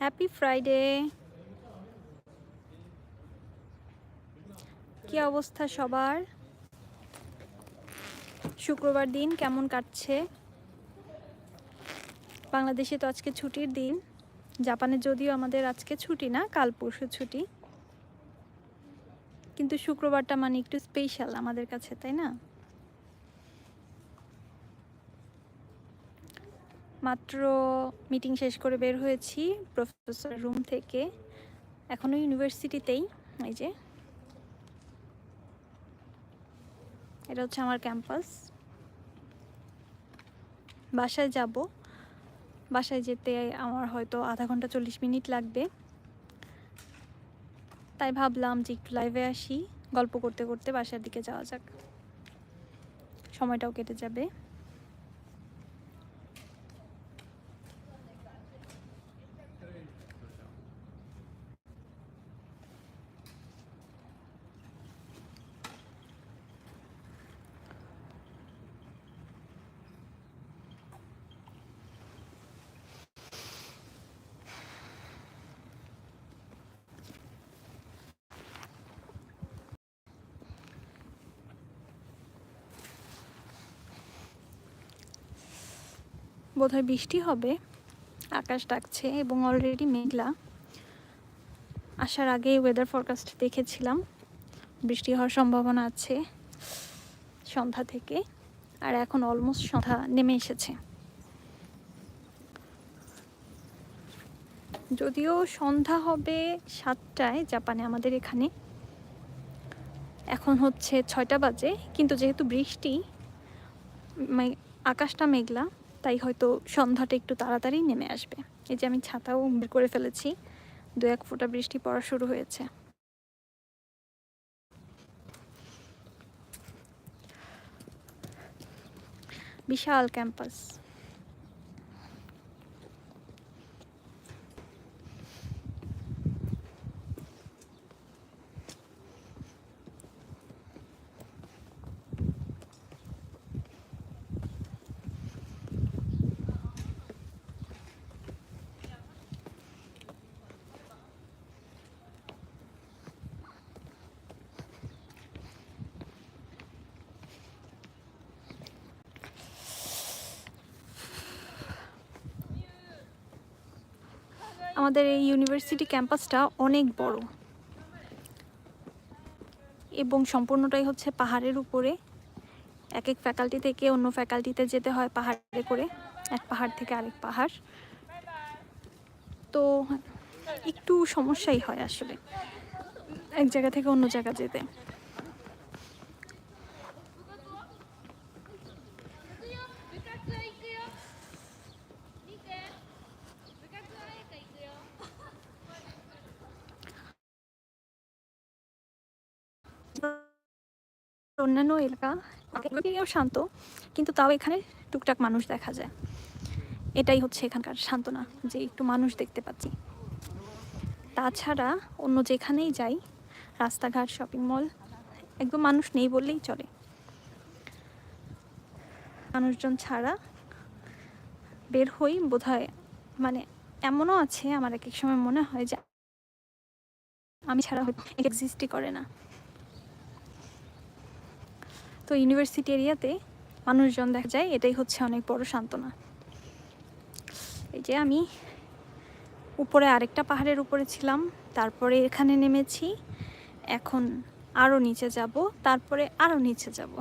Happy Friday কি অবস্থা সবার? শুক্রবার দিন কেমন কাটছে? বাংলাদেশে তো আজকে ছুটির দিন। জাপানে যদিও আমাদের আজকে ছুটি না, কাল পরশু ছুটি। কিন্তু শুক্রবারটা মানে একটু স্পেশাল আমাদের কাছে, তাই না? মাত্র মিটিং শেষ করে বের হয়েছি প্রফেসর রুম থেকে। এখনও ইউনিভার্সিটিতেই এই যে। এটা হচ্ছে আমার ক্যাম্পাস বাসায় যাব। বাসায় যেতে আমার হয়তো আধা ঘণ্টা চল্লিশ মিনিট লাগবে। তাই ভাবলাম যে একটু লাইভে আসি। গল্প করতে করতে বাসার দিকে যাওয়া যাক। সময়টাও কেটে যাবে। বোধহয় বৃষ্টি হবে, আকাশ ডাকছে এবং অলরেডি মেঘলা। আসার আগে ওয়েদার ফরকাস্ট দেখেছিলাম, বৃষ্টি হওয়ার সম্ভাবনা আছে সন্ধ্যা থেকে, আর এখন অলমোস্ট সন্ধ্যা নেমে এসেছে। যদিও সন্ধ্যা হবে সাতটায় জাপানে আমাদের এখানে, এখন হচ্ছে ছয়টা বাজে, কিন্তু যেহেতু বৃষ্টি আকাশটা মেঘলা তাই হয়তো সন্ধ্যাটা একটু তাড়াতাড়ি নেমে আসবে। এই যে আমি ছাতাও বের করে ফেলেছি। দু এক ফোঁটা বৃষ্টি পড়া শুরু হয়েছে। বিশাল ক্যাম্পাস। আমাদের এই ইউনিভার্সিটি ক্যাম্পাসটা অনেক বড়। এবং সম্পূর্ণটাই হচ্ছে পাহাড়ের উপরে। এক এক ফ্যাকাল্টি থেকে অন্য ফ্যাকাল্টিতে যেতে হয় পাহাড়ে করে। এক পাহাড় থেকে আরেক পাহাড়। তো একটু সমস্যাই হয় আসলে। এক জায়গা থেকে অন্য জায়গা যেতে। অন্যান্য এলাকা এগুলোও শান্ত, কিন্তু তাও এখানে টুকটাক মানুষ দেখা যায়। এটাই হচ্ছে এখানকার সান্ত্বনা, যে একটু মানুষ দেখতে পাচ্ছি। তাছাড়া অন্য যেখানেই যাই, রাস্তাঘাট শপিং মল একদম মানুষ নেই বললেই চলে। মানুষজন ছাড়া বের হই বোধহয় মানে এমনও আছে, আমার এক এক সময় মনে হয় যে আমি ছাড়া হয়তো এক্সিস্টই করে না। তো ইউনিভার্সিটি এরিয়াতে মানুষজন দেখা যায়, এটাই হচ্ছে অনেক বড় সান্ত্বনা। এই যে আমি উপরে আরেকটা পাহাড়ের উপরে ছিলাম, তারপরে এখানে নেমেছি, এখন আরও নিচে যাব, তারপরে আরও নিচে যাব।